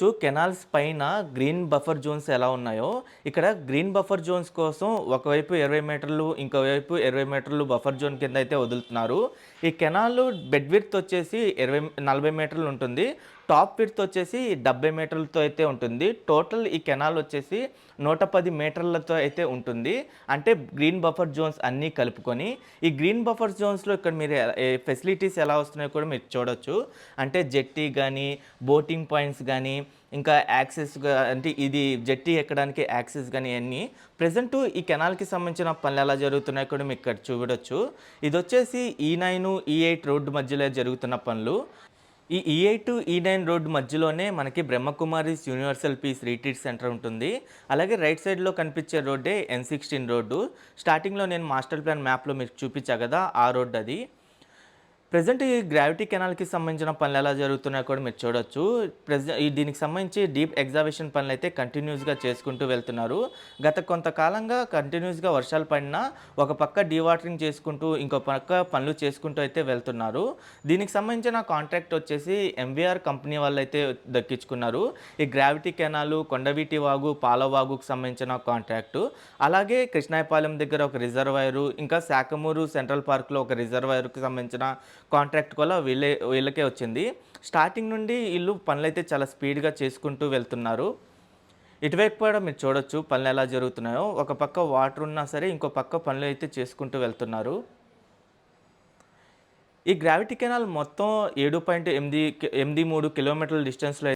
చూ canals పైన green buffer zones ఎలా ఉన్నాయో ఇక్కడ గ్రీన్ బఫర్ జోన్స్ కోసం ఒకవైపు ఇరవై మీటర్లు ఇంకోవైపు ఇరవై మీటర్లు బఫర్ జోన్ కింద అయితే వదులుతున్నారు. ఈ కెనాల్ బెడ్ విడ్త్ వచ్చేసి ఇరవై నలభై మీటర్లు ఉంటుంది. టాప్ విడ్త్ వచ్చేసి డెబ్బై మీటర్లతో అయితే ఉంటుంది. టోటల్ ఈ కెనాల్ వచ్చేసి నూట పది మీటర్లతో అయితే ఉంటుంది. అంటే గ్రీన్ బఫర్ జోన్స్ అన్నీ కలుపుకొని ఈ గ్రీన్ బఫర్ జోన్స్లో ఇక్కడ మీరు ఫెసిలిటీస్ ఎలా వస్తున్నాయో కూడా మీరు చూడొచ్చు. అంటే జెట్టి కానీ బోటింగ్ పాయింట్స్ కానీ ఇంకా యాక్సెస్ అంటే ఇది జెట్టి ఎక్కడానికి యాక్సెస్ కానీ అన్నీ ప్రజెంట్ ఈ కెనాల్కి సంబంధించిన పనులు ఎలా జరుగుతున్నాయో కూడా మీకు ఇక్కడ చూడొచ్చు. ఇది వచ్చేసి ఈ నైన్ ఈ ఎయిట్ రోడ్డు మధ్యలో జరుగుతున్న పనులు. ఈ ఈ ఎయిట్ ఈ నైన్ రోడ్డు మధ్యలోనే మనకి Brahmakumaris universal peace retreat centre ఉంటుంది. అలాగే రైట్ సైడ్లో కనిపించే రోడ్డే ఎన్ సిక్స్టీన్ రోడ్డు. స్టార్టింగ్లో నేను మాస్టర్ ప్లాన్ మ్యాప్లో మీకు చూపించా కదా ఆ రోడ్డు అది. ప్రజెంట్ ఈ గ్రావిటీ కెనాల్కి సంబంధించిన పనులు ఎలా జరుగుతున్నాయో కూడా మీరు చూడొచ్చు. ప్రజెంట్ ఈ దీనికి సంబంధించి డీప్ ఎగ్జాబిషన్ పనులు అయితే కంటిన్యూస్గా చేసుకుంటూ వెళ్తున్నారు. గత కొంతకాలంగా కంటిన్యూస్గా వర్షాలు పడినా ఒక పక్క డీవాటరింగ్ చేసుకుంటూ ఇంకో పక్క పనులు చేసుకుంటూ అయితే వెళ్తున్నారు. దీనికి సంబంధించిన కాంట్రాక్ట్ వచ్చేసి ఎంవీఆర్ కంపెనీ వాళ్ళు అయితే దక్కించుకున్నారు. ఈ గ్రావిటీ కెనాలు కొండవీటి వాగు పాలవాగుకు సంబంధించిన కాంట్రాక్టు. అలాగే కృష్ణాయపాలెం దగ్గర ఒక రిజర్వాయరు ఇంకా శాఖమూరు సెంట్రల్ పార్క్లో ఒక రిజర్వాయర్కి సంబంధించిన కాంట్రాక్ట్ కూడా వీళ్ళే వీళ్ళకే వచ్చింది. స్టార్టింగ్ నుండి వీళ్ళు పనులు అయితే చాలా స్పీడ్గా చేసుకుంటూ వెళ్తున్నారు. ఇటువైపు కూడా మీరు చూడొచ్చు పనులు ఎలా జరుగుతున్నాయో. ఒక పక్క వాటర్ ఉన్నా సరే ఇంకో పక్క పనులు అయితే చేసుకుంటూ వెళ్తున్నారు. ఈ గ్రావిటీ కెనాల్ మొత్తం ఏడు పాయింట్ ఎనిమిది ఎనిమిది మూడు కిలోమీటర్ల డిస్టెన్స్లో